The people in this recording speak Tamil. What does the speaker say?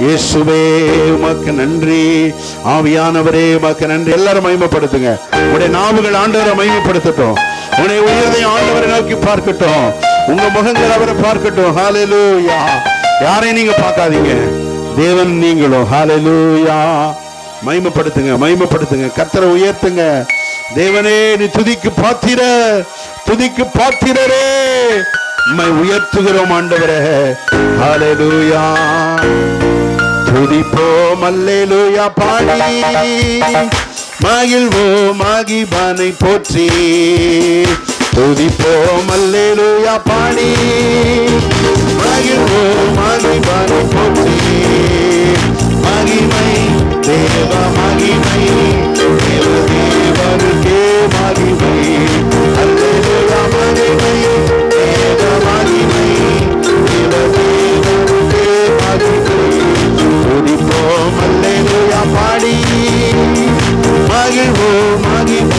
இயேசுவே உமக்கு நன்றி. ஆவியானவரே உமக்கு நன்றி. எல்லாரும் மகிமைப்படுத்துங்க. உடைய நாவுகள் ஆண்டவரை மகிமைப்படுத்தட்டும். உடைய உயர்தை ஆண்டவரை நோக்கி பார்க்கட்டும். உங்க முகங்கள் அவரை பார்க்கட்டும். ஹாலேலூயா யாரையும் நீங்க பார்க்காதீங்க. தேவன் நீங்களும். ஹாலேலூயா மகிமைப்படுத்துங்க மகிமைப்படுத்துங்க. கத்தரை உயர்த்துங்க. தேவனே நீ துதிக்கு பாத்திர துதிக்கு பாத்திரரே. உம்மை உயர்த்துகிறோம் ஆண்டவரே. ஹalleluya துதிப்போம் அல்லேலூயா பாடி மகிழ்வோம் மகிபானை போற்றி. துதிப்போம் அல்லேலூயா பாடி. அல்லேலூயா பாடி மகிழ்வோம் மகிமனை போற்றி